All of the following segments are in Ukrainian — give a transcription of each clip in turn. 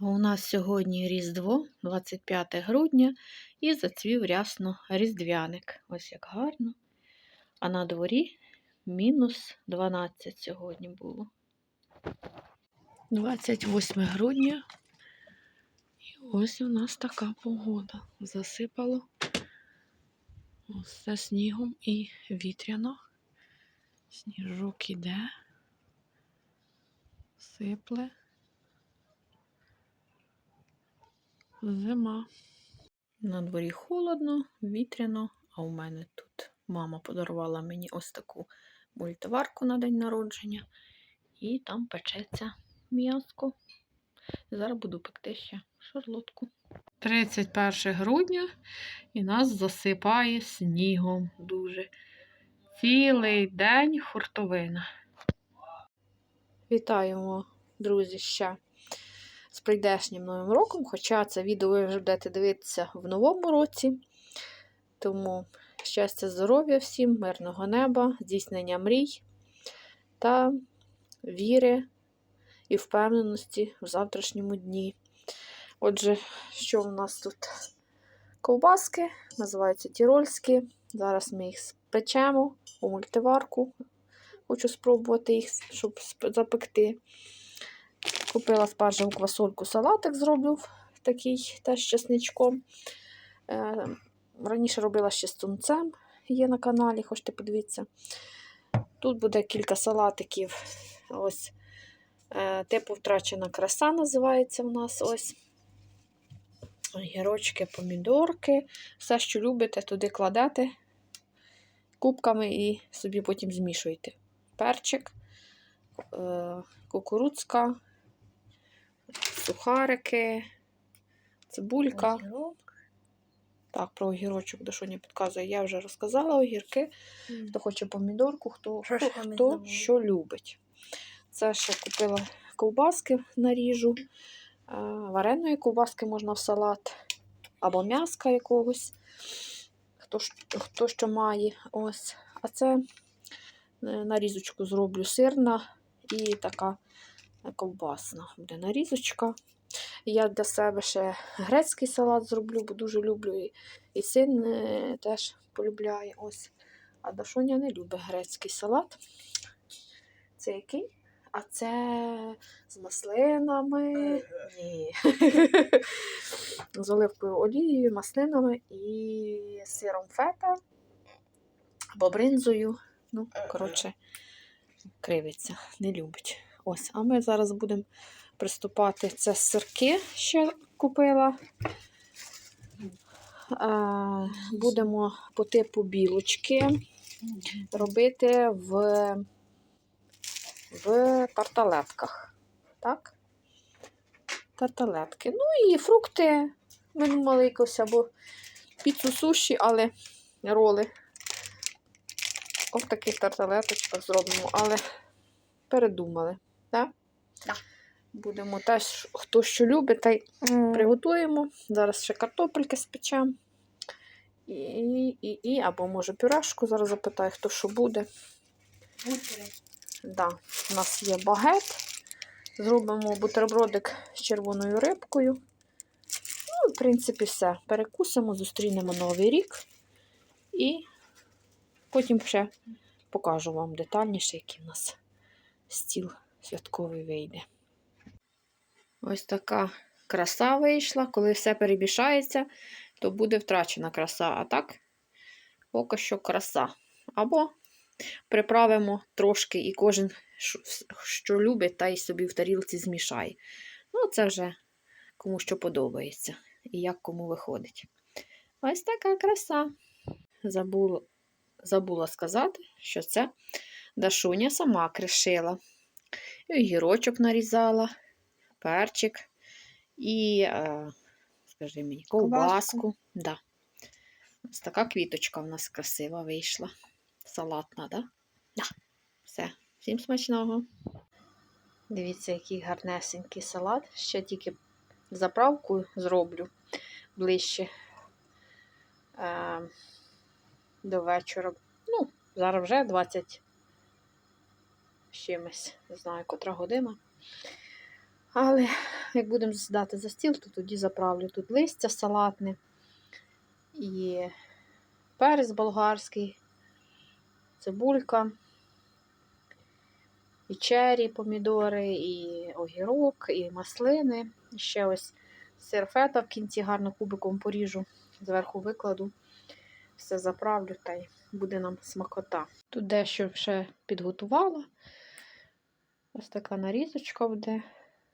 У нас сьогодні Різдво, 25 грудня, і зацвів рясно різдвяник. Ось як гарно. А на дворі мінус 12 сьогодні було. 28 грудня. І ось у нас така погода. Засипало все снігом і вітряно. Сніжок іде, сипле. Зима. На дворі холодно, вітряно, а у мене тут мама подарувала мені ось таку мультиварку на день народження, і там печеться м'яско. Зараз буду пекти ще шарлотку. 31 грудня і нас засипає снігом дуже. Цілий день хуртовина. Вітаємо, друзі, ще з прийдешнім новим роком, хоча це відео ви вже будете дивитися в новому році. Тому щастя, здоров'я всім, мирного неба, здійснення мрій та віри і впевненості в завтрашньому дні. Отже, що в нас тут? Ковбаски, називаються тірольські. Зараз ми їх спечемо у мультиварку. Хочу спробувати їх, щоб запекти. Купила спаржеву квасольку, салатик зроблю такий теж з чесничком. Е, раніше робила ще з тунцем, є на каналі, хочете подивитися. Тут буде кілька салатиків. Ось е, типу втрачена краса називається у нас ось. Гірочки, помідорки. Все, що любите, туди кладете кубками і собі потім змішуєте. Перчик, е, кукурудзка, сухарики, цибулька. Так, про огірочок Дашуня підказує. Я вже розказала огірки. Хто хоче помідорку, хто, Що хто, не хто що любить. Це ще купила ковбаски наріжу. Е, Вареної ковбаски можна в салат, або м'яска якогось. Хто, хто що має. Ось. А це е, нарізочку зроблю сирна і така ковбасна буде нарізочка. Я для себе ще грецький салат зроблю, бо дуже люблю. І, і син е, теж полюбляє. Ось. А Дашуня не любить грецький салат. Це який? А це з маслинами. Ні. з оливковою олією, маслинами і сиром фета або бринзою. Ну, коротше, кривиться, не любить. Ось, а ми зараз будемо приступати. Це сирки ще купила. Е, Будемо по типу білочки робити в, в тарталетках. Так? Тарталетки. Ну і фрукти. Ми думали якось або піцу суші, але роли. Ось таких тарталеточках зробимо, але передумали. Так? Так. Будемо теж, хто що любить, та й приготуємо. Зараз ще картопельки спечемо. І, і, і, або може пюрешку. Зараз запитаю, хто що буде. Да, у нас є багет. Зробимо бутербродик з червоною рибкою. Ну, в принципі, все. Перекусимо, зустрінемо Новий рік. І потім ще покажу вам детальніше, який в нас стіл святковий вийде. Ось така краса вийшла. Коли все перемішається, то буде втрачена краса. А так, поки що краса. Або приправимо трошки, і кожен, що- любить, та й собі в тарілці змішає. Ну, це вже кому що подобається і як кому виходить. Ось така краса. Забула, забула сказати, що це Дашуня сама кришила. І огірочок нарізала, перчик і, е, скажи мені, ковбаску. Да. Ось така квіточка в нас красива вийшла. Салатна, да? Да. Все. Всім смачного. Дивіться, який гарнесенький салат. Ще тільки заправку зроблю ближче е, до вечора. Ну, зараз вже 20 з чимось, не знаю, котра година. Але як будемо засідати за стіл, то тоді заправлю тут листя салатне і перець болгарський, цибулька, і чері, помідори, і огірок, і маслини. І ще ось сир фета в кінці гарно кубиком поріжу, зверху викладу, все заправлю та й буде нам смакота. Тут дещо ще підготувала. Ось така нарізочка буде.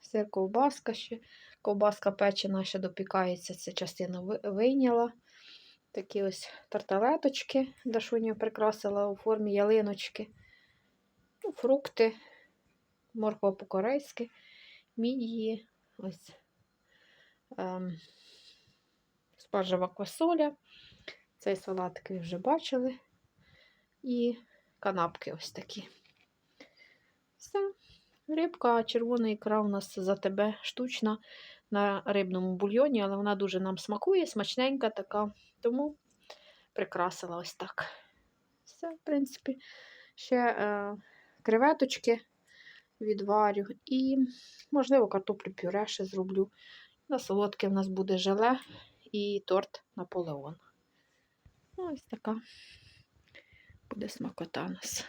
Сир ковбаска ще. Ковбаска печена ще допікається, ця частина вийняла. Такі ось тарталеточки, Дашуня прикрасила у формі ялиночки. Ну, фрукти, морква по-корейськи, мідії, ось ем, спаржева квасоля. Цей салатик ви вже бачили. І канапки ось такі. Все. Рибка, червона ікра у нас за тебе штучна на рибному бульйоні, але вона дуже нам смакує, смачненька така, тому прикрасила ось так. Все, в принципі, ще е, креветочки відварю і, можливо, картоплю пюре ще зроблю. На солодке в нас буде желе і торт Наполеон. Ну, Ось така буде смакота у нас.